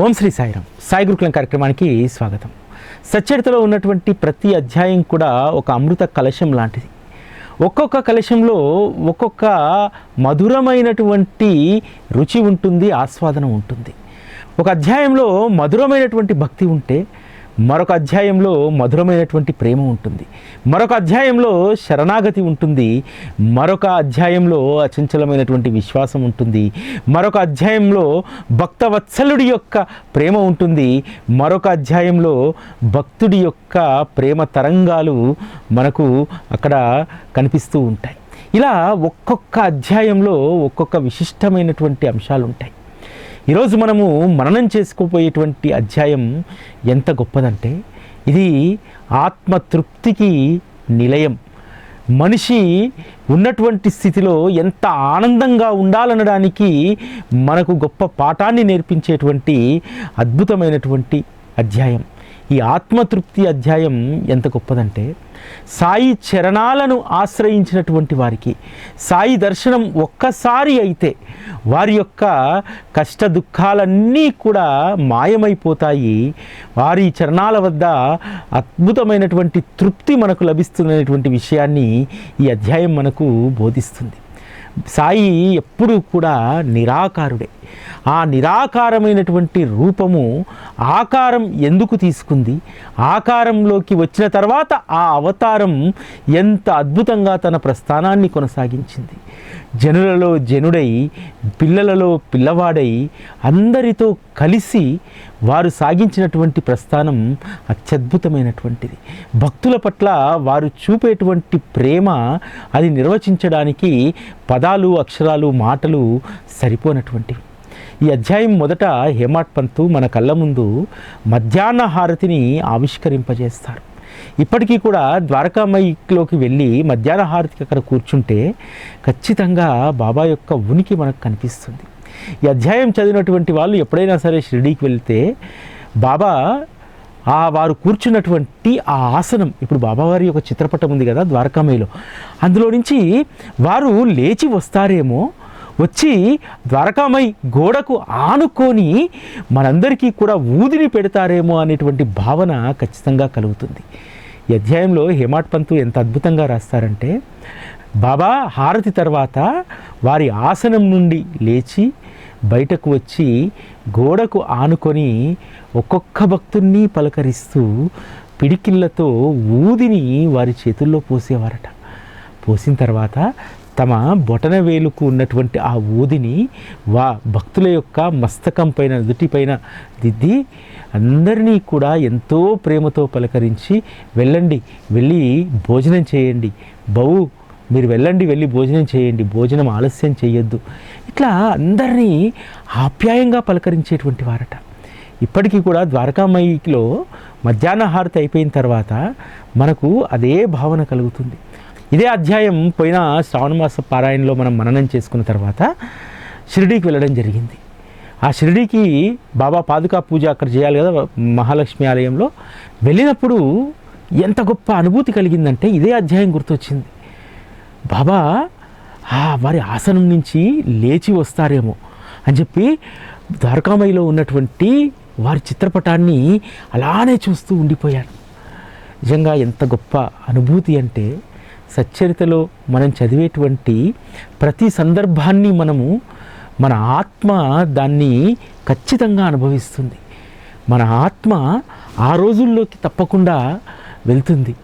ఓం శ్రీ సాయిరాం సాయి గురుకులం కార్యక్రమానికి స్వాగతం. సచ్చరితలో ఉన్నటువంటి ప్రతి అధ్యాయం కూడా ఒక అమృత కలశం లాంటిది. ఒక్కొక్క కలశంలో ఒక్కొక్క మధురమైనటువంటి రుచి ఉంటుంది ఆస్వాదన ఉంటుంది. ఒక అధ్యాయంలో మధురమైనటువంటి భక్తి ఉంటే మరొక అధ్యాయంలో మధురమైనటువంటి ప్రేమ ఉంటుంది. మరొక అధ్యాయంలో శరణాగతి ఉంటుంది. మరొక అధ్యాయంలో అచంచలమైనటువంటి విశ్వాసం ఉంటుంది. మరొక అధ్యాయంలో భక్తవత్సలుడి యొక్క ప్రేమ ఉంటుంది. మరొక అధ్యాయంలో భక్తుడి యొక్క ప్రేమ తరంగాలు మనకు అక్కడ కనిపిస్తూ ఉంటాయి. ఇలా ఒక్కొక్క అధ్యాయంలో ఒక్కొక్క విశిష్టమైనటువంటి అంశాలు ఉంటాయి ఈరోజు మనము మననం చేసుకోపోయేటువంటి అధ్యాయం ఎంత గొప్పదంటే ఇది ఆత్మతృప్తికి నిలయం. మనిషి ఉన్నటువంటి స్థితిలో ఎంత ఆనందంగా ఉండాలనడానికి మనకు గొప్ప పాఠాన్ని నేర్పించేటువంటి అద్భుతమైనటువంటి అధ్యాయం. ఈ ఆత్మతృప్తి అధ్యాయం ఎంత గొప్పదంటే సాయి చరణాలను ఆశ్రయించినటువంటి వారికి సాయి దర్శనం ఒక్కసారి అయితే వారి యొక్క కష్ట దుఃఖాలన్నీ కూడా మాయమైపోతాయి. వారి చరణాల వద్ద అద్భుతమైనటువంటి తృప్తి మనకు లభిస్తున్నటువంటి విషయాన్ని ఈ అధ్యాయం మనకు బోధిస్తుంది. సాయి ఎప్పుడూ కూడా నిరాకారుడే. ఆ నిరాకారమైనటువంటి రూపము ఆకారం ఎందుకు తీసుకుంది? ఆకారంలోకి వచ్చిన తర్వాత ఆ అవతారం ఎంత అద్భుతంగా తన ప్రస్థానాన్ని కొనసాగించింది. జనులలో జనుడై పిల్లలలో పిల్లవాడై అందరితో కలిసి వారు సాగించినటువంటి ప్రస్థానం అత్యద్భుతమైనటువంటిది. భక్తుల పట్ల వారు చూపేటువంటి ప్రేమ అది నిర్వచించడానికి పదాలు అక్షరాలు మాటలు సరిపోనటువంటివి. ఈ అధ్యాయం మొదట హేమాట్ పంతు మన కళ్ళ ముందు మధ్యాహ్న హారతిని ఆవిష్కరింపజేస్తారు ఇప్పటికీ కూడా ద్వారకామయిలోకి వెళ్ళి మధ్యాహ్న హారతికి అక్కడ కూర్చుంటే ఖచ్చితంగా బాబా యొక్క ఉనికి మనకు కనిపిస్తుంది. ఈ అధ్యాయం చదివినటువంటి వాళ్ళు ఎప్పుడైనా సరే షిరిడీకి వెళ్తే బాబా ఆ వారు కూర్చున్నటువంటి ఆ ఆసనం ఇప్పుడు బాబావారి యొక్క చిత్రపటం ఉంది కదా ద్వారకామయిలో అందులో నుంచి వారు లేచి వస్తారేమో వచ్చి ద్వారకామై గోడకు ఆనుకొని మనందరికీ కూడా ఊదిని పెడతారేమో అనేటువంటి భావన ఖచ్చితంగా కలుగుతుంది. ఈ అధ్యాయంలో హేమాట్ పంతు ఎంత అద్భుతంగా రాస్తారంటే బాబా హారతి తర్వాత వారి ఆసనం నుండి లేచి బయటకు వచ్చి గోడకు ఆనుకొని ఒక్కొక్క భక్తుణ్ణి పలకరిస్తూ పిడికిళ్ళతో ఊదిని వారి చేతుల్లో పోసేవారట. పోసిన తర్వాత తమ బొటన వేలుకు ఉన్నటువంటి ఆ ఊదిని వా భక్తుల యొక్క మస్తకం పైన నుదుటిపైన దిద్ది అందరినీ కూడా ఎంతో ప్రేమతో పలకరించి వెళ్ళండి వెళ్ళి భోజనం చేయండి. బహు మీరు వెళ్ళండి వెళ్ళి భోజనం చేయండి. భోజనం ఆలస్యం చేయొద్దు. ఇట్లా అందరినీ ఆప్యాయంగా పలకరించేటువంటి వారట. ఇప్పటికీ కూడా ద్వారకామయిలో మధ్యాహ్న హారతి అయిపోయిన తర్వాత మనకు అదే భావన కలుగుతుంది. ఇదే అధ్యాయం పోయిన శ్రావణమాస పారాయణలో మనం మననం చేసుకున్న తర్వాత షిరిడీకి వెళ్ళడం జరిగింది. ఆ షిరిడీకి బాబా పాదుకా పూజ అక్కడ చేయాలి కదా మహాలక్ష్మి ఆలయంలో. వెళ్ళినప్పుడు ఎంత గొప్ప అనుభూతి కలిగిందంటే ఇదే అధ్యాయం గుర్తొచ్చింది. బాబా వారి ఆసనం నుంచి లేచి వస్తారేమో అని చెప్పి ద్వారకామయిలో ఉన్నటువంటి వారి చిత్రపటాన్ని అలానే చూస్తూ ఉండిపోయాను నిజంగా ఎంత గొప్ప అనుభూతి అంటే సచ్చరితలో మనం చదివేటువంటి ప్రతి సందర్భాన్ని మనము మన ఆత్మ దాన్ని ఖచ్చితంగా అనుభవిస్తుంది. మన ఆత్మ ఆ రోజుల్లోకి తప్పకుండా వెళ్తుంది.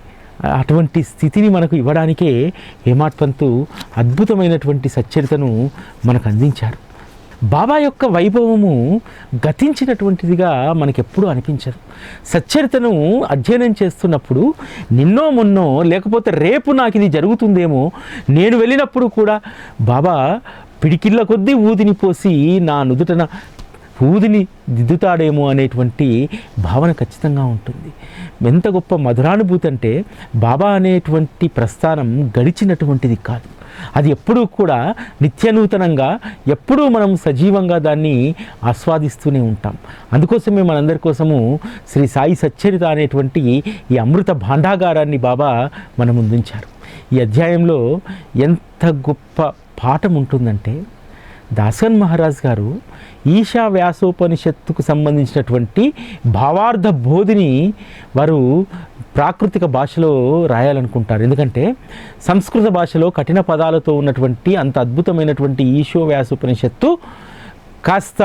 అటువంటి స్థితిని మనకు ఇవ్వడానికే హేమాట్ పంతు అద్భుతమైనటువంటి సచ్చరితను మనకు అందించారు. బాబా యొక్క వైభవము గతించినటువంటిదిగా మనకెప్పుడూ అనిపించదు. సచ్చరితను అధ్యయనం చేస్తున్నప్పుడు నిన్నో మొన్నో లేకపోతే రేపు నాకు ఇది జరుగుతుందేమో నేను వెళ్ళినప్పుడు కూడా బాబా పిడికిళ్ళ కొద్దీ ఊదిని పోసి నా నుదుటన ఊదిని దిద్దుతాడేమో అనేటువంటి భావన ఖచ్చితంగా ఉంటుంది. ఎంత గొప్ప మధురానుభూతి అంటే బాబా అనేటువంటి ప్రస్థానం గడిచినటువంటిది కాదు. అది ఎప్పుడూ కూడా నిత్యనూతనంగా ఎప్పుడూ మనం సజీవంగా దాన్ని ఆస్వాదిస్తూనే ఉంటాం. అందుకోసమే మనందరి కోసము శ్రీ సాయి సచ్చరిత అనేటువంటి ఈ అమృత భాండాగారాన్ని బాబా మన ముందుంచారు. ఈ అధ్యాయంలో ఎంత గొప్ప పాఠం ఉంటుందంటే దాసన్ మహారాజ్ గారు ఈశా వ్యాసోపనిషత్తుకు సంబంధించినటువంటి భావార్థ బోధిని వారు ప్రాకృతిక భాషలో రాయాలనుకుంటారు. ఎందుకంటే సంస్కృత భాషలో కఠిన పదాలతో ఉన్నటువంటి అంత అద్భుతమైనటువంటి ఈశో వ్యాసోపనిషత్తు కాస్త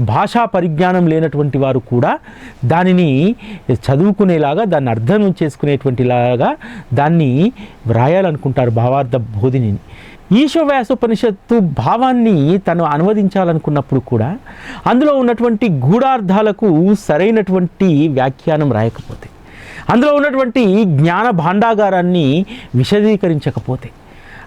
భాషా పరిజ్ఞానం లేనటువంటి వారు కూడా దానిని చదువుకునేలాగా దాన్ని అర్థం చేసుకునేటువంటిలాగా దాన్ని వ్రాయాలనుకుంటారు భావార్థ బోధిని. ఈశ్వవ్యాసోపనిషత్తు భావాన్ని తను అనువదించాలనుకున్నప్పుడు కూడా అందులో ఉన్నటువంటి గూఢార్థాలకు సరైనటువంటి వ్యాఖ్యానం రాయకపోతే అందులో ఉన్నటువంటి జ్ఞాన భాండాగారాన్ని విశదీకరించకపోతే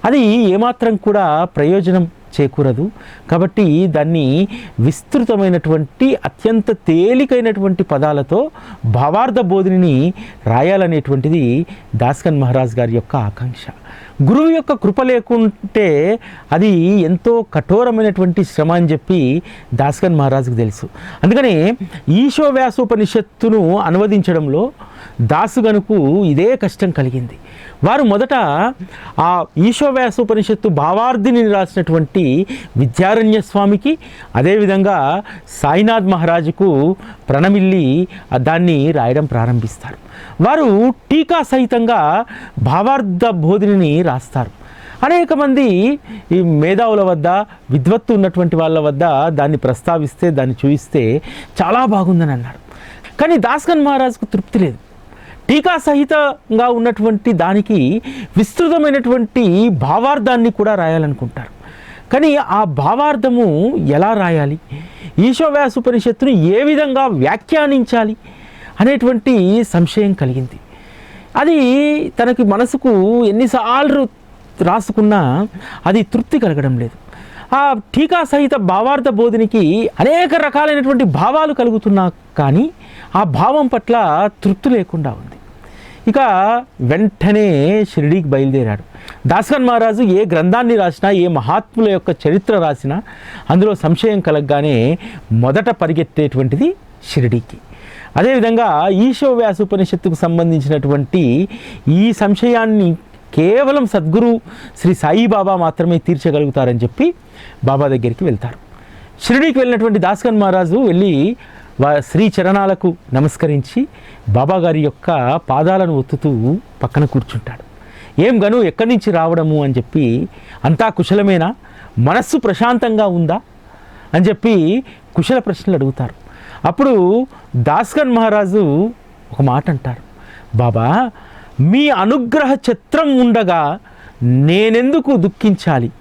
అది ఏమాత్రం కూడా ప్రయోజనం చేకూరదు. కాబట్టి దాన్ని విస్తృతమైనటువంటి అత్యంత తేలికైనటువంటి పదాలతో భావార్థ బోధిని రాయాలనేటువంటిది దాస్కన్ మహారాజ్ గారి యొక్క ఆకాంక్ష. గురువు యొక్క కృప లేకుంటే అది ఎంతో కఠోరమైనటువంటి శ్రమ అని చెప్పి దాస్కన్ మహారాజుకు తెలుసు. అందుకని ఈశోవ్యాసోపనిషత్తును అనువదించడంలో దాసుగనుకు ఇదే కష్టం కలిగింది. వారు మొదట ఆ ఈశోవ్యాసోపనిషత్తు భావార్థిని రాసినటువంటి విద్యారణ్య స్వామికి అదేవిధంగా సాయినాథ్ మహారాజుకు ప్రణమిల్లి దాన్ని రాయడం ప్రారంభిస్తారు. వారు టీకా సహితంగా భావార్థ బోధిని రాస్తారు. అనేక మంది ఈ మేధావుల వద్ద విద్వత్తు ఉన్నటువంటి వాళ్ళ వద్ద దాన్ని ప్రస్తావిస్తే దాన్ని చూయిస్తే చాలా బాగుందని అన్నారు. కానీ దాస్కన్ మహారాజుకు తృప్తి లేదు. టీకా సహితంగా ఉన్నటువంటి దానికి విస్తృతమైనటువంటి భావార్థాన్ని కూడా రాయాలనుకుంటారు. కానీ ఆ భావార్థము ఎలా రాయాలి? ఈశోవ్యాసుపనిషత్తును ఏ విధంగా వ్యాఖ్యానించాలి అనేటువంటి సంశయం కలిగింది. అది తనకి మనసుకు ఎన్నిసార్లు రాసుకున్నా అది తృప్తి కలగడం లేదు. ఆ టీకా సహిత భావార్థ బోధినికి అనేక రకాలైనటువంటి భావాలు కలుగుతున్నా కానీ ఆ భావం పట్ల తృప్తి లేకుండా ఉంది ఇక వెంటనే షిరిడీకి బయలుదేరాడు. దాస్కన్ మహారాజు ఏ గ్రంథాన్ని రాసినా ఏ మహాత్ముల యొక్క చరిత్ర రాసినా అందులో సంశయం కలగగానే మొదట పరిగెత్తేటువంటిది షిరిడీకి. అదేవిధంగా ఈశో వ్యాస ఉపనిషత్తుకు సంబంధించినటువంటి ఈ సంశయాన్ని కేవలం సద్గురు శ్రీ సాయిబాబా మాత్రమే తీర్చగలుగుతారని చెప్పి బాబా దగ్గరికి వెళ్తారు. షిరిడీకి వెళ్ళినటువంటి దాస్కన్ మహారాజు వెళ్ళి వా శ్రీ చరణాలకు నమస్కరించి బాబా గారి యొక్క పాదాలను ఒత్తుతూ పక్కన కూర్చుంటాడు. ఏం గను ఎక్కడి నుంచి రావడము అని చెప్పి అంతా కుశలమేనా? మనస్సు ప్రశాంతంగా ఉందా? అని చెప్పి కుశల ప్రశ్నలు అడుగుతారు. అప్పుడు దాస్కన్ మహారాజు ఒక మాట అంటారు. బాబా మీ అనుగ్రహ చిత్రం ఉండగా నేనెందుకు దుఃఖించాలి?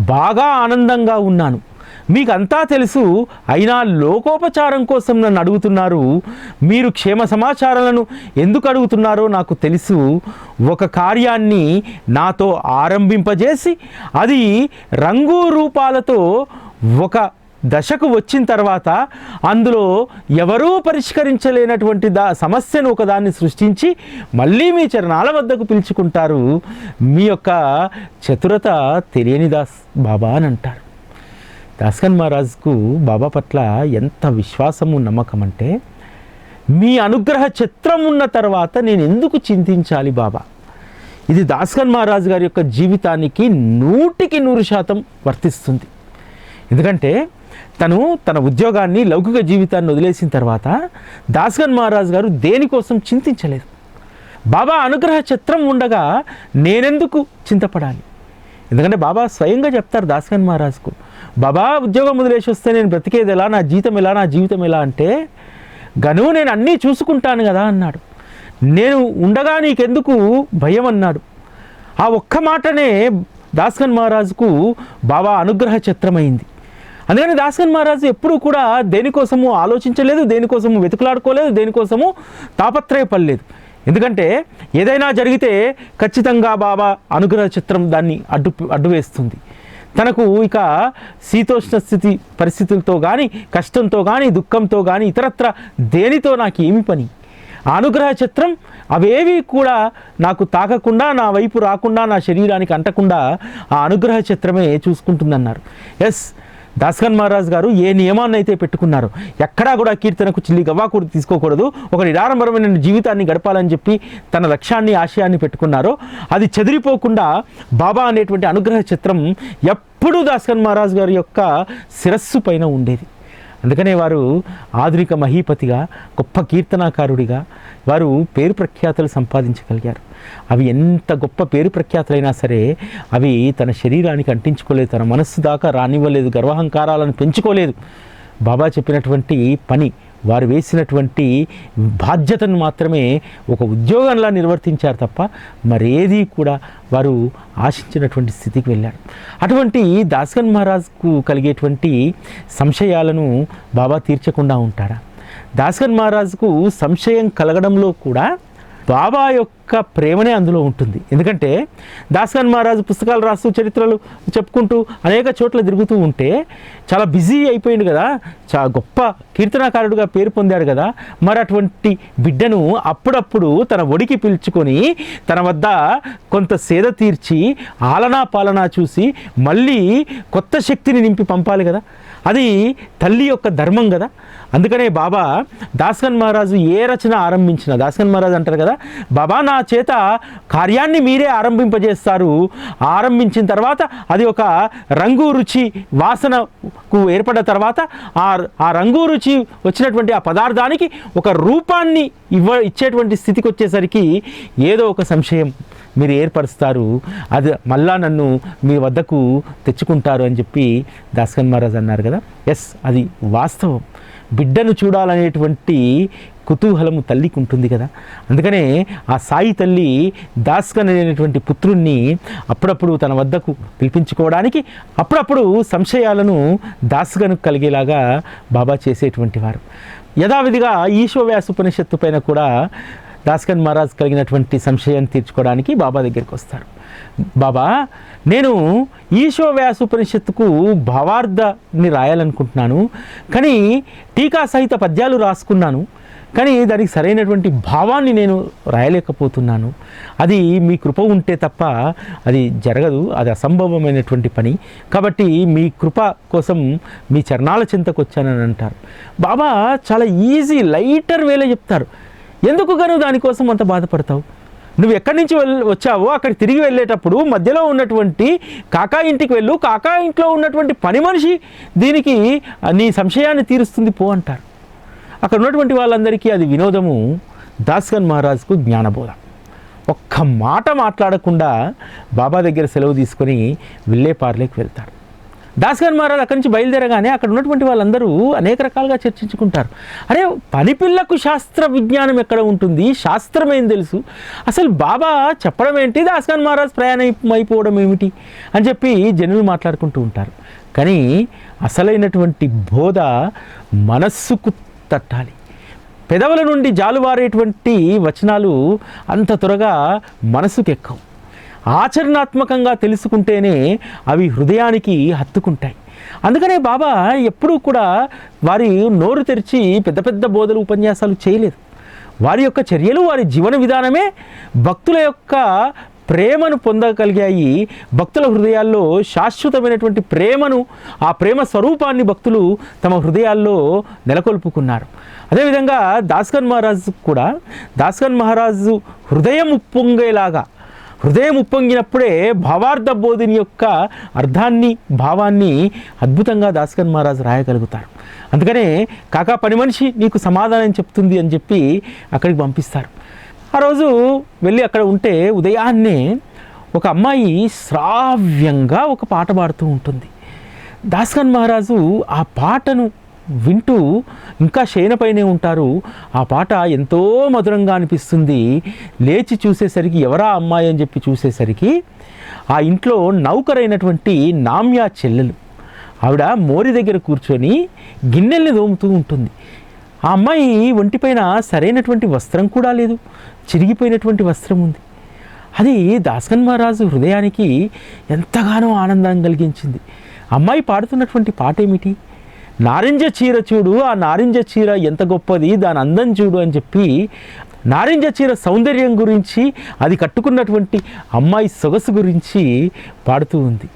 బాగా ఆనందంగా ఉన్నాను. మీకు అంతా తెలుసు అయినా లోకోపచారం కోసం నన్ను అడుగుతున్నారు. మీరు క్షేమ సమాచారాలను ఎందుకు అడుగుతున్నారో నాకు తెలుసు. ఒక కార్యాన్ని నాతో ఆరంభింపజేసి అది రంగు రూపాలతో ఒక దశకు వచ్చిన తర్వాత అందులో ఎవరూ పరిష్కరించలేనటువంటి దా సమస్యను ఒకదాన్ని సృష్టించి మళ్ళీ మీ చరణాల వద్దకు పిలుచుకుంటారు. మీ యొక్క చతురత తెలియని దాస్ బాబా అని అంటారు. దాస్కన్ మహారాజ్కు బాబా పట్ల ఎంత విశ్వాసము నమ్మకం అంటే మీ అనుగ్రహ చిత్రం ఉన్న తర్వాత నేను ఎందుకు చింతించాలి బాబా? ఇది దాస్కన్ మహారాజ్ గారి యొక్క జీవితానికి నూటికి నూరు శాతం వర్తిస్తుంది. ఎందుకంటే తను తన ఉద్యోగాన్ని లౌకిక జీవితాన్ని వదిలేసిన తర్వాత దాస్గన్ మహారాజ్ గారు దేనికోసం చింతించలేదు. బాబా అనుగ్రహ చిత్రం ఉండగా నేనెందుకు చింతపడాలి? ఎందుకంటే బాబా స్వయంగా చెప్తారు దాస్గన్ మహారాజ్కు బాబా ఉద్యోగం వదిలేసి వస్తే నేను బ్రతికేది ఎలా నా జీతం ఎలా నా జీవితం ఎలా అంటే గను నేను అన్నీ చూసుకుంటాను కదా అన్నాడు. నేను ఉండగా నీకెందుకు భయం అన్నాడు. ఆ ఒక్క మాటనే దాస్కన్ మహారాజుకు బాబా అనుగ్రహ చిత్రమైంది అందుకని దాస్కన్ మహారాజు ఎప్పుడూ కూడా దేనికోసము ఆలోచించలేదు దేనికోసము వెతుకులాడుకోలేదు దేనికోసము తాపత్రయపడలేదు. ఎందుకంటే ఏదైనా జరిగితే ఖచ్చితంగా బాబా అనుగ్రహ చిత్రం దాన్ని అడ్డు అడ్డు వేస్తుంది తనకు ఇక శీతోష్ణ స్థితి పరిస్థితులతో కానీ కష్టంతో కానీ దుఃఖంతో కానీ ఇతరత్ర దేనితో నాకు ఏమి పని? అనుగ్రహ చిత్రం అవేవి కూడా నాకు తాకకుండా నా వైపు రాకుండా నా శరీరానికి అంటకుండా ఆ అనుగ్రహ చిత్రమే చూసుకుంటుందన్నారు. ఎస్ దాస్కన్ మహారాజ్ గారు ఏ నియమాన్ని అయితే పెట్టుకున్నారో ఎక్కడా కూడా కీర్తనకు చిల్లి గవ్వాకూరు తీసుకోకూడదు ఒక నిరారంభరమైన జీవితాన్ని గడపాలని చెప్పి తన లక్ష్యాన్ని ఆశయాన్ని పెట్టుకున్నారో అది చెదిరిపోకుండా బాబా అనేటువంటి అనుగ్రహ చిత్రం ఎప్పుడూ దాస్కన్ మహారాజ్ గారి యొక్క శిరస్సు పైన ఉండేది. అందుకనే వారు ఆధునిక మహీపతిగా గొప్ప కీర్తనాకారుడిగా వారు పేరు ప్రఖ్యాతులు సంపాదించగలిగారు. అవి ఎంత గొప్ప పేరు ప్రఖ్యాతులైనా సరే అవి తన శరీరానికి అంటించుకోలేదు తన మనస్సు దాకా రానివ్వలేదు గర్వహంకారాలను పెంచుకోలేదు. బాబా చెప్పినటువంటి పని వారు వేసినటువంటి బాధ్యతను మాత్రమే ఒక ఉద్యోగంలా నిర్వర్తించారు తప్ప మరేది కూడా వారు ఆశించినటువంటి స్థితికి వెళ్ళారు. అటువంటి దాస్కన్ మహారాజ్కు కలిగేటువంటి సంశయాలను బాబా తీర్చకుండా ఉంటారా? దాస్కన్ మహారాజ్కు సంశయం కలగడంలో కూడా బాబా యొక్క ప్రేమనే అందులో ఉంటుంది. ఎందుకంటే దాస్గాన్ మహారాజు పుస్తకాలు రాస్తూ చరిత్రలు చెప్పుకుంటూ అనేక చోట్ల తిరుగుతూ ఉంటే చాలా బిజీ అయిపోయింది కదా. చాలా గొప్ప కీర్తనకారుడుగా పేరు పొందాడు కదా. మరి అటువంటి బిడ్డను అప్పుడప్పుడు తన ఒడికి పిలుచుకొని తన వద్ద కొంత సేద తీర్చి ఆలనా పాలనా చూసి మళ్ళీ కొత్త శక్తిని నింపి పంపాలి కదా. అది తల్లి యొక్క ధర్మం కదా. అందుకనే బాబా దాస్కన్ మహారాజు ఏ రచన ఆరంభించిన దాస్కన్ మహారాజు అంటారు కదా బాబా నా చేత కార్యాన్ని మీరే ఆరంభింపజేస్తారు. ఆరంభించిన తర్వాత అది ఒక రంగు రుచి వాసనకు ఏర్పడిన తర్వాత ఆ ఆ రంగు రుచి వచ్చినటువంటి ఆ పదార్థానికి ఒక రూపాన్ని ఇవ్వ ఇచ్చేటువంటి స్థితికి వచ్చేసరికి ఏదో ఒక సంశయం మీరు ఏర్పరుస్తారు. అది మళ్ళా నన్ను మీ వద్దకు తెచ్చుకుంటారు అని చెప్పి దాస్కన్ మహారాజ్ అన్నారు కదా? ఎస్ అది వాస్తవం. బిడ్డను చూడాలనేటువంటి కుతూహలము తల్లికి ఉంటుంది కదా. అందుకనే ఆ సాయి తల్లి దాస్కన్ అనేటువంటి పుత్రుణ్ణి అప్పుడప్పుడు తన వద్దకు పిలిపించుకోవడానికి అప్పుడప్పుడు సంశయాలను దాస్గను కలిగేలాగా బాబా చేసేటువంటి వారు. యథావిధిగా ఈశ్వవ్యాస ఉపనిషత్తు పైన కూడా దాస్కన్ మహారాజ్ కలిగినటువంటి సంశయాన్ని తీర్చుకోవడానికి బాబా దగ్గరికి వస్తారు. బాబా నేను ఈశ్వవ్యాస ఉపనిషత్తుకు భావార్థాన్ని రాయాలనుకుంటున్నాను. కానీ టీకా సహిత పద్యాలు రాసుకున్నాను. కానీ దానికి సరైనటువంటి భావాన్ని నేను రాయలేకపోతున్నాను. అది మీ కృప ఉంటే తప్ప అది జరగదు అది అసంభవమైనటువంటి పని. కాబట్టి మీ కృప కోసం మీ చరణాల చింతకు వచ్చానని అంటారు. బాబా చాలా ఈజీ లైటర్ వేలో చెప్తారు. ఎందుకు గాను దానికోసం అంత బాధపడతావు? నువ్వు ఎక్కడి నుంచి వెళ్ళి వచ్చావో అక్కడ తిరిగి వెళ్ళేటప్పుడు మధ్యలో ఉన్నటువంటి కాకా ఇంటికి వెళ్ళు. కాకా ఇంట్లో ఉన్నటువంటి పని మనిషి దీనికి నీ సంశయాన్ని తీరుస్తుంది పో అంటారు. అక్కడ ఉన్నటువంటి వాళ్ళందరికీ అది వినోదము. దాస్కన్ మహారాజ్కు జ్ఞానబోధ. ఒక్క మాట మాట్లాడకుండా బాబా దగ్గర సెలవు తీసుకొని విల్లేపార్లేకి వెళ్తాడు దాస్కన్ మహారాజ్ అక్కడి నుంచి బయలుదేరగానే అక్కడ ఉన్నటువంటి వాళ్ళందరూ అనేక రకాలుగా చర్చించుకుంటారు. అరే పనిపిల్లకు శాస్త్ర విజ్ఞానం ఎక్కడ ఉంటుంది? శాస్త్రం ఏం తెలుసు? అసలు బాబా చెప్పడం ఏంటి? దాస్కన్ మహారాజ్ ప్రయాణం అయిపోవడం ఏమిటి? అని చెప్పి జనులు మాట్లాడుకుంటూ ఉంటారు. కానీ అసలైనటువంటి బోధ మనస్సుకు తట్టాలి. పెదవుల నుండి జాలువారేటువంటి వచనాలు అంత త్వరగా మనసుకు ఎక్కవు ఆచరణాత్మకంగా తెలుసుకుంటేనే అవి హృదయానికి హత్తుకుంటాయి. అందుకనే బాబా ఎప్పుడూ కూడా వారి నోరు తెరిచి పెద్ద పెద్ద బోధలు ఉపన్యాసాలు చేయలేదు. వారి యొక్క చర్యలు వారి జీవన విధానమే భక్తుల యొక్క ప్రేమను పొందగలిగాయి. భక్తుల హృదయాల్లో శాశ్వతమైనటువంటి ప్రేమను ఆ ప్రేమ స్వరూపాన్ని భక్తులు తమ హృదయాల్లో నెలకొల్పుకున్నారు. అదేవిధంగా దాస్కన్ మహారాజు కూడా దాస్కన్ మహారాజు హృదయం ఉప్పొంగేలాగా హృదయం ఉప్పొంగినప్పుడే భావార్థ బోధిని యొక్క అర్థాన్ని భావాన్ని అద్భుతంగా దాస్కన్ మహారాజు రాయగలుగుతారు. అందుకనే కాకా పని మనిషి నీకు సమాధానం చెప్తుంది అని చెప్పి అక్కడికి పంపిస్తారు. ఆ రోజు వెళ్ళి అక్కడ ఉంటే ఉదయాన్నే ఒక అమ్మాయి శ్రావ్యంగా ఒక పాట పాడుతూ ఉంటుంది. దాస్కన్ మహారాజు ఆ పాటను వింటూ ఇంకా శయనపైనే ఉంటారు. ఆ పాట ఎంతో మధురంగా అనిపిస్తుంది. లేచి చూసేసరికి ఎవరా అమ్మాయి అని చెప్పి చూసేసరికి ఆ ఇంట్లో నౌకరైనటువంటి నామ్యా చెల్లెలు. ఆవిడ మోరి దగ్గర కూర్చొని గిన్నెల్ని దోముతూ ఉంటుంది. ఆ అమ్మాయి ఒంటిపైన సరైనటువంటి వస్త్రం కూడా లేదు. చిరిగిపోయినటువంటి వస్త్రం ఉంది. అది దాస్కన్ మహారాజు హృదయానికి ఎంతగానో ఆనందం కలిగించింది. అమ్మాయి పాడుతున్నటువంటి పాట ఏమిటి నారింజ చీర చూడు ఆ నారింజ చీర ఎంత గొప్పది దాని అందం చూడు అని చెప్పి నారింజ చీర సౌందర్యం గురించి అది కట్టుకున్నటువంటి అమ్మాయి సొగసు గురించి పాడుతూ ఉంది.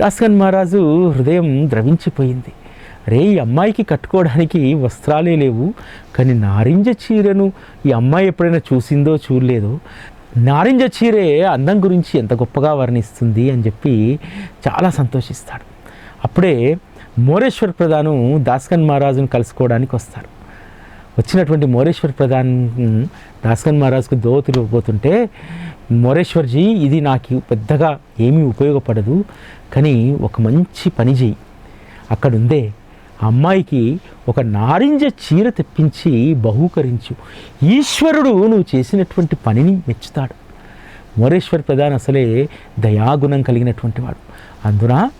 దాస్కన్ మహారాజు హృదయం ద్రవించిపోయింది. రే ఈ అమ్మాయికి కట్టుకోవడానికి వస్త్రాలే లేవు కానీ నారింజ చీరను ఈ అమ్మాయి ఎప్పుడైనా చూసిందో చూడలేదో? నారింజ చీరే అందం గురించి ఎంత గొప్పగా వర్ణిస్తుంది అని చెప్పి చాలా సంతోషిస్తాడు. అప్పుడే మోరేశ్వర్ ప్రధాను దాస్కన్ మహారాజును కలుసుకోవడానికి వస్తారు. వచ్చినటువంటి మోరేశ్వర్ ప్రధాన్ దాస్కన్ మహారాజుకు దోతులు ఇవ్వబోతుంటే మోరేశ్వర్జీ ఇది నాకు పెద్దగా ఏమీ ఉపయోగపడదు కానీ ఒక మంచి పని చేయి అక్కడుందే అమ్మాయికి ఒక నారింజ చీర తెప్పించి బహూకరించు. ఈశ్వరుడు నువ్వు చేసినటువంటి పనిని మెచ్చుతాడు. మోరేశ్వర్ ప్రధాన్ అసలే దయాగుణం కలిగినటువంటి వాడు. అందున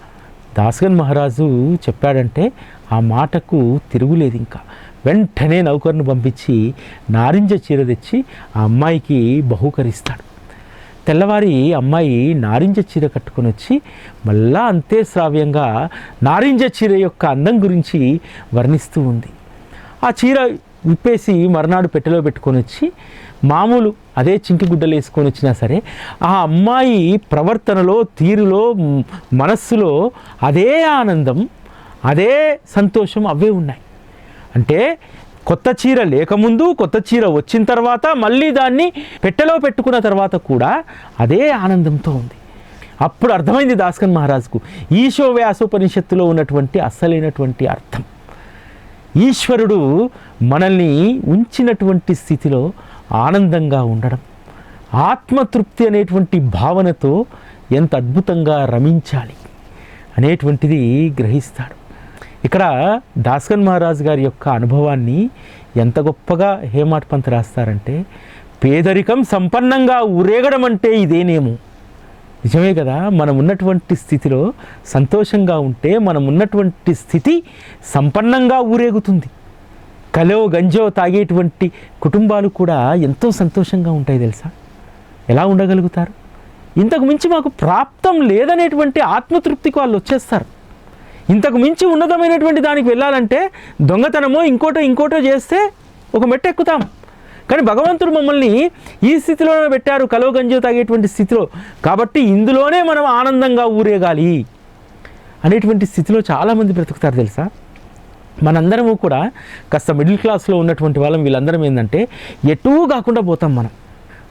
దాసగన్ మహారాజు చెప్పాడంటే ఆ మాటకు తిరుగులేదు ఇంకా. వెంటనే నౌకర్ను పంపించి నారింజ చీర తెచ్చి ఆ అమ్మాయికి బహుకరిస్తాడు. తెల్లవారి అమ్మాయి నారింజ చీర కట్టుకొని వచ్చి మళ్ళా అంతే శ్రావ్యంగా నారింజ చీర యొక్క అందం గురించి వర్ణిస్తూ ఉంది. ఆ చీర విప్పేసి మర్నాడు పెట్టెలో పెట్టుకొని వచ్చి మామూలు అదే చింకి గుడ్డలు వేసుకొని వచ్చినా సరే ఆ అమ్మాయి ప్రవర్తనలో తీరులో మనస్సులో అదే ఆనందం అదే సంతోషం అవే ఉన్నాయి. అంటే కొత్త చీర లేకముందు కొత్త చీర వచ్చిన తర్వాత మళ్ళీ దాన్ని పెట్టెలో పెట్టుకున్న తర్వాత కూడా అదే ఆనందంతో ఉంది. అప్పుడు అర్థమైంది దాస్కన్ మహారాజుకు. ఈశో వ్యాసోపనిషత్తులో ఉన్నటువంటి అస్సలైనటువంటి అర్థం. ఈశ్వరుడు మనల్ని ఉంచినటువంటి స్థితిలో ఆనందంగా ఉండడం ఆత్మతృప్తి అనేటువంటి భావనతో ఎంత అద్భుతంగా రమించాలి అనేటువంటిది గ్రహిస్తాడు. ఇక్కడ దాస్కన్ మహారాజ్ గారి యొక్క అనుభవాన్ని ఎంత గొప్పగా హేమాట్ పంత్ రాస్తారంటే పేదరికం సంపన్నంగా ఊరేగడం అంటే ఇదేనేమో. నిజమే కదా మనం ఉన్నటువంటి స్థితిలో సంతోషంగా ఉంటే మనం ఉన్నటువంటి స్థితి సంపన్నంగా ఊరేగుతుంది. కలో గంజో తాగేటువంటి కుటుంబాలు కూడా ఎంతో సంతోషంగా ఉంటాయి తెలుసా? ఎలా ఉండగలుగుతారు? ఇంతకు మించి మాకు ప్రాప్తం లేదనేటువంటి ఆత్మతృప్తికి వాళ్ళు వచ్చేస్తారు. ఇంతకు మించి ఉన్నతమైనటువంటి దానికి వెళ్ళాలంటే దొంగతనమో ఇంకోటో ఇంకోటో చేస్తే ఒక మెట్టు ఎక్కుతాం కానీ భగవంతుడు మమ్మల్ని ఈ స్థితిలోనే పెట్టారు కలో గంజో తాగేటువంటి స్థితిలో. కాబట్టి ఇందులోనే మనం ఆనందంగా ఊరేగాలి అనేటువంటి స్థితిలో చాలామంది బ్రతుకుతారు తెలుసా? మనందరము కూడా కాస్త మిడిల్ క్లాస్లో ఉన్నటువంటి వాళ్ళం వీళ్ళందరం ఏంటంటే ఎటూ కాకుండా పోతాం మనం.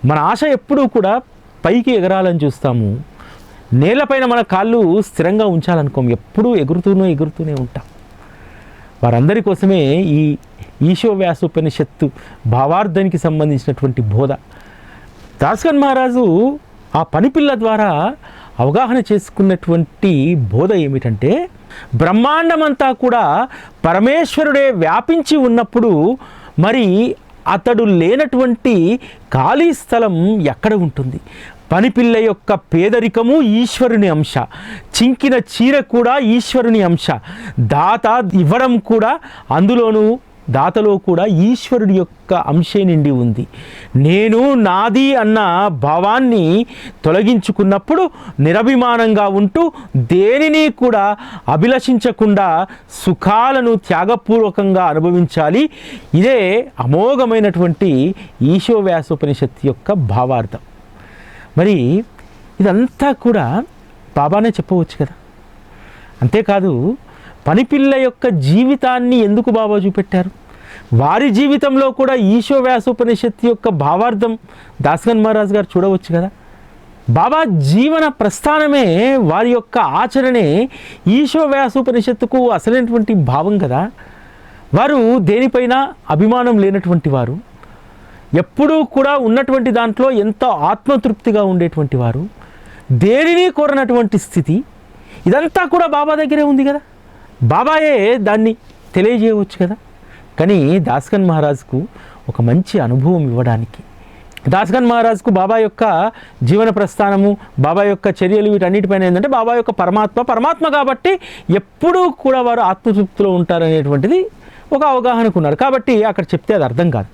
మన ఆశ ఎప్పుడూ కూడా పైకి ఎగరాలని చూస్తాము. నేలపైన మన కాళ్ళు స్థిరంగా ఉంచాలనుకోం ఎప్పుడూ ఎగురుతూనే ఎగురుతూనే ఉంటాం. వారందరి కోసమే ఈ ఈశో వ్యాసోపనిషత్తు భావార్థానికి సంబంధించినటువంటి బోధ. దాస్కన్ మహారాజు ఆ పనిపిల్ల ద్వారా అవగాహన చేసుకున్నటువంటి బోధ ఏమిటంటే బ్రహ్మాండమంతా కూడా పరమేశ్వరుడే వ్యాపించి ఉన్నప్పుడు మరి అతడు లేనటువంటి ఖాళీ స్థలం ఎక్కడ ఉంటుంది? పనిపిల్ల యొక్క పేదరికము ఈశ్వరుని అంశ. చింకిన చీర కూడా ఈశ్వరుని అంశ. దాత ఇవ్వడం కూడా అందులోనూ దాతలో కూడా ఈశ్వరుడి యొక్క అంశే నిండి ఉంది. నేను నాది అన్న భావాన్ని తొలగించుకున్నప్పుడు నిరభిమానంగా ఉంటూ దేనిని కూడా అభిలషించకుండా సుఖాలను త్యాగపూర్వకంగా అనుభవించాలి. ఇదే అమోఘమైనటువంటి ఈశోవ్యాసోపనిషత్తు యొక్క భావార్థం. మరి ఇదంతా కూడా బాబానే చెప్పవచ్చు కదా? అంతేకాదు పనిపిల్ల యొక్క జీవితాన్ని ఎందుకు బాబా చూపెట్టారు? వారి జీవితంలో కూడా ఈశో వ్యాసోపనిషత్తు యొక్క భావార్థం దాస్గన్ మహారాజ్ గారు చూడవచ్చు కదా? బాబా జీవన ప్రస్థానమే వారి యొక్క ఆచరణే ఈశో వ్యాసోపనిషత్తుకు అసలైనటువంటి భావం కదా? వారు దేనిపైన అభిమానం లేనటువంటి వారు. ఎప్పుడూ కూడా ఉన్నటువంటి దాంట్లో ఎంతో ఆత్మతృప్తిగా ఉండేటువంటి వారు. దేనిని కోరనటువంటి స్థితి. ఇదంతా కూడా బాబా దగ్గరే ఉంది కదా? బాబాయే దాన్ని తెలియజేయవచ్చు కదా? కానీ దాస్కన్ మహారాజ్కు ఒక మంచి అనుభవం ఇవ్వడానికి. దాస్గన్ మహారాజ్కు బాబా యొక్క జీవన ప్రస్థానము బాబా యొక్క చర్యలు వీటన్నిటిపైన ఏంటంటే బాబా యొక్క పరమాత్మ పరమాత్మ కాబట్టి ఎప్పుడూ కూడా వారు ఆత్మతృప్తిలో ఉంటారనేటువంటిది ఒక అవగాహనకు ఉన్నారు. కాబట్టి అక్కడ చెప్తే అది అర్థం కాదు.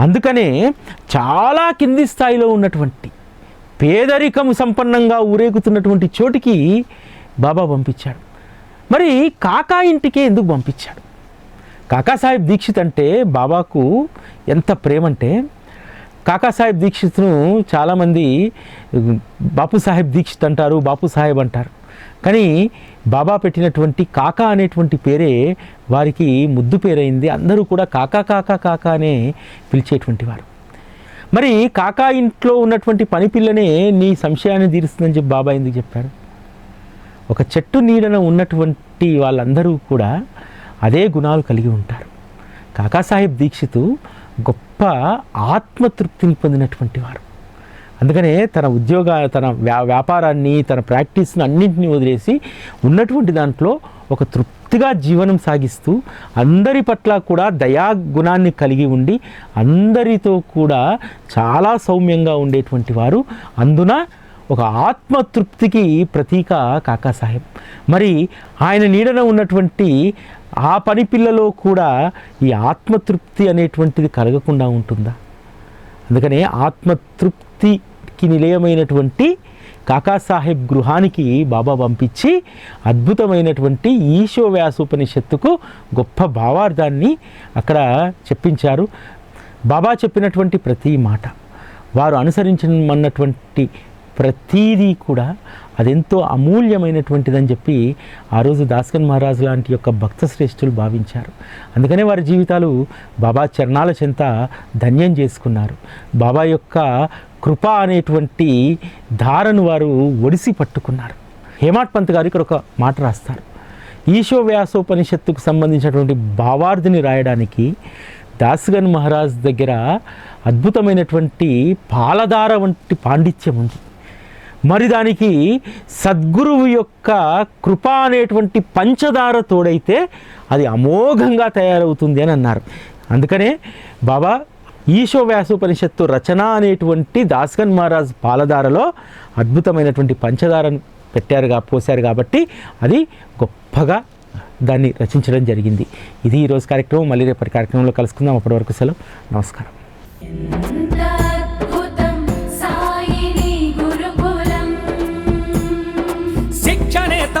అందుకనే చాలా కింది స్థాయిలో ఉన్నటువంటి పేదరికం సంపన్నంగా ఊరేగుతున్నటువంటి చోటికి బాబా పంపించాడు. మరి కాకా ఇంటికే ఎందుకు పంపించాడు? కాకాసాహెబ్ దీక్షిత్ అంటే బాబాకు ఎంత ప్రేమ అంటే కాకాసాహెబ్ దీక్షిత్ను చాలామంది బాపు సాహెబ్ దీక్షిత్ అంటారు బాపు సాహెబ్ అంటారు. కానీ బాబా పెట్టినటువంటి కాకా అనేటువంటి పేరే వారికి ముద్దు పేరైంది. అందరూ కూడా కాకా కాకా కాకా అనే పిలిచేటువంటి వారు. మరి కాకా ఇంట్లో ఉన్నటువంటి పని పిల్లనే నీ సంశయాన్ని తీరుస్తుందని చెప్పి బాబా ఎందుకు చెప్పారు? ఒక చెట్టు నీడన ఉన్నటువంటి వాళ్ళందరూ కూడా అదే గుణాలు కలిగి ఉంటారు. కాకాసాహెబ్ దీక్షితు గొప్ప ఆత్మతృప్తిని పొందినటువంటి వారు. అందుకనే తన ఉద్యోగ తన వ్యా వ్యాపారాన్ని తన ప్రాక్టీస్ని అన్నింటినీ వదిలేసి ఉన్నటువంటి దాంట్లో ఒక తృప్తిగా జీవనం సాగిస్తూ అందరి పట్ల కూడా దయా గుణాన్ని కలిగి ఉండి అందరితో కూడా చాలా సౌమ్యంగా ఉండేటువంటి వారు. అందున ఒక ఆత్మతృప్తికి ప్రతీక కాకాసాహెబ్ మరి ఆయన నీడన ఉన్నటువంటి ఆ పని పిల్లలో కూడా ఈ ఆత్మతృప్తి అనేటువంటిది కలగకుండా ఉంటుందా? అందుకనే ఆత్మతృప్తికి నిలయమైనటువంటి కాకాసాహెబ్ గృహానికి బాబా పంపించి అద్భుతమైనటువంటి ఈశో వ్యాసోపనిషత్తుకు గొప్ప భావార్థాన్ని అక్కడ చెప్పించారు. బాబా చెప్పినటువంటి ప్రతి మాట వారు అనుసరించమన్నటువంటి ప్రతీదీ కూడా అదెంతో అమూల్యమైనటువంటిదని చెప్పి ఆ రోజు దాస్కన్ మహారాజ్ లాంటి యొక్క భక్త శ్రేష్ఠులు భావించారు. అందుకనే వారి జీవితాలు బాబా చరణాల చెంత ధన్యం చేసుకున్నారు. బాబా యొక్క కృప అనేటువంటి ధారను వారు ఒడిసి పట్టుకున్నారు. హేమాట్ పంత్ గారు ఇక్కడ ఒక మాట రాస్తారు. ఈశో వ్యాసోపనిషత్తుకు సంబంధించినటువంటి భావార్థిని రాయడానికి దాస్గన్ మహారాజ్ దగ్గర అద్భుతమైనటువంటి పాలధార వంటి పాండిత్యం ఉంది. మరి దానికి సద్గురువు యొక్క కృప అనేటువంటి పంచదార తోడైతే అది అమోఘంగా తయారవుతుంది అని అన్నారు. అందుకనే బాబా ఈశో వ్యాసోపనిషత్తు రచన అనేటువంటి దాస్కన్ మహారాజ్ పాలధారలో అద్భుతమైనటువంటి పంచదారను పెట్టారుగా పోశారు కాబట్టి అది గొప్పగా దాన్ని రచించడం జరిగింది. ఇది ఈరోజు కార్యక్రమం. మళ్ళీ రేపటి కార్యక్రమంలో కలుసుకుందాం. అప్పటి వరకు సెలవు. నమస్కారం.